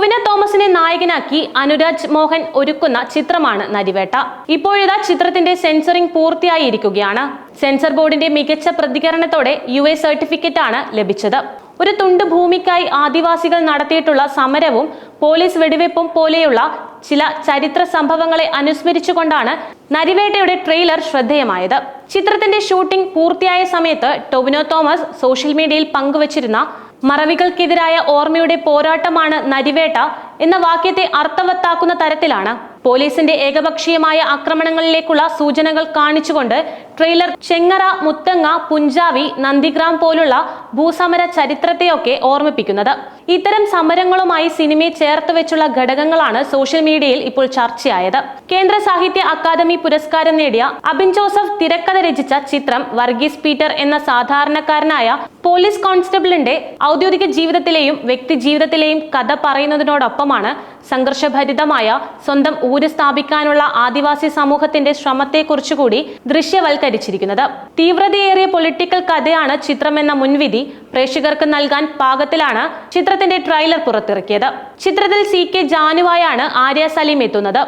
ടൊവിനോ തോമസിനെ നായകനാക്കി അനുരാജ് മോഹൻ ഒരുക്കുന്ന ചിത്രമാണ് നരിവേട്ട. ഇപ്പോഴിതാ ചിത്രത്തിന്റെ സെൻസറിംഗ് പൂർത്തിയായിരിക്കുകയാണ്. സെൻസർ ബോർഡിന്റെ മികച്ച പ്രതികരണത്തോടെ യു എ സർട്ടിഫിക്കറ്റ് ആണ് ലഭിച്ചത്. ഒരു തുണ്ട് ഭൂമിക്കായി ആദിവാസികൾ നടത്തിയിട്ടുള്ള സമരവും പോലീസ് വെടിവെപ്പും പോലെയുള്ള ചില ചരിത്ര സംഭവങ്ങളെ അനുസ്മരിച്ചുകൊണ്ടാണ് നരിവേട്ടയുടെ ട്രെയിലർ ശ്രദ്ധേയമായത്. ചിത്രത്തിന്റെ ഷൂട്ടിംഗ് പൂർത്തിയായ സമയത്ത് ടൊവിനോ തോമസ് സോഷ്യൽ മീഡിയയിൽ പങ്കുവച്ചിരുന്ന മറവികൾക്കെതിരായ ഓർമ്മയുടെ പോരാട്ടമാണ് നരിവേട്ട എന്ന വാക്യത്തെ അർത്ഥവത്താക്കുന്ന തരത്തിലാണ് പോലീസിന്റെ ഏകപക്ഷീയമായ ആക്രമണങ്ങളിലേക്കുള്ള സൂചനകൾ കാണിച്ചുകൊണ്ട് ട്രെയിലർ ചെങ്ങറ മുത്തങ്ങ പുഞ്ചാവി നന്ദിഗ്രാം പോലുള്ള ഭൂസമര ചരിത്രത്തെയൊക്കെ ഓർമ്മിപ്പിക്കുന്നത്. ഇത്തരം സമരങ്ങളുമായി സിനിമയെ ചേർത്ത് വെച്ചുള്ള ഘടകങ്ങളാണ് സോഷ്യൽ മീഡിയയിൽ ഇപ്പോൾ ചർച്ചയായത്. കേന്ദ്ര സാഹിത്യ അക്കാദമി പുരസ്കാരം നേടിയ അബിൻ ജോസഫ് തിരക്കഥ രചിച്ച ചിത്രം വർഗീസ് പീറ്റർ എന്ന സാധാരണക്കാരനായ പോലീസ് കോൺസ്റ്റബിളിന്റെ ഔദ്യോഗിക ജീവിതത്തിലെയും വ്യക്തി ജീവിതത്തിലെയും കഥ പറയുന്നതിനോടൊപ്പമാണ് സംഘർഷഭരിതമായ സ്വന്തം ഊര് സ്ഥാപിക്കാനുള്ള ആദിവാസി സമൂഹത്തിന്റെ ശ്രമത്തെക്കുറിച്ചുകൂടി ദൃശ്യവൽക്കരിച്ചിരിക്കുന്നത്. തീവ്രതയേറിയ പൊളിറ്റിക്കൽ കഥയാണ് ചിത്രമെന്ന മുൻവിധി പ്രേക്ഷകർക്ക് നൽകാൻ പാകത്തിലാണ് ചിത്രത്തിന്റെ ട്രെയിലർ പുറത്തിറക്കിയത്. ചിത്രത്തിൽ സി കെ ജാനുവായാണ് ആര്യ സലീം എത്തുന്നത്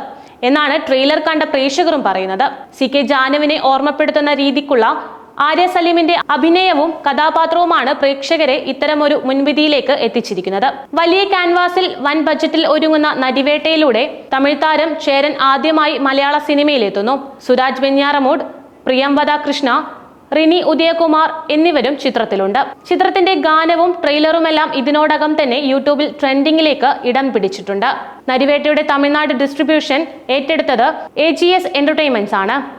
എന്നാണ് ട്രെയിലർ കണ്ട പ്രേക്ഷകരും പറയുന്നത്. സി കെ ജാനുവിനെ ഓർമ്മപ്പെടുത്തുന്ന രീതിക്കുള്ള ആര്യ സലീമിന്റെ അഭിനയവും കഥാപാത്രവുമാണ് പ്രേക്ഷകരെ ഇത്തരമൊരു മുൻവിധിയിലേക്ക് എത്തിച്ചിരിക്കുന്നത്. വലിയ ക്യാൻവാസിൽ വൻ ബജറ്റിൽ ഒരുങ്ങുന്ന നടിവേട്ടയിലൂടെ തമിഴ് താരം ചേരൻ ആദ്യമായി മലയാള സിനിമയിലെത്തുന്നു. സുരാജ് വെഞ്ഞാറമൂട് പ്രിയംവദ കൃഷ്ണ റിനി ഉദയകുമാർ എന്നിവരും ചിത്രത്തിലുണ്ട്. ചിത്രത്തിന്റെ ഗാനവും ട്രെയിലറുമെല്ലാം ഇതിനോടകം തന്നെ യൂട്യൂബിൽ ട്രെൻഡിങ്ങിലേക്ക് ഇടം പിടിച്ചിട്ടുണ്ട്. നരിവേട്ടയുടെ തമിഴ്നാട് ഡിസ്ട്രിബ്യൂഷൻ ഏറ്റെടുത്തത് എ ജി എസ് എന്റർടൈൻമെന്റ്സ് ആണ്.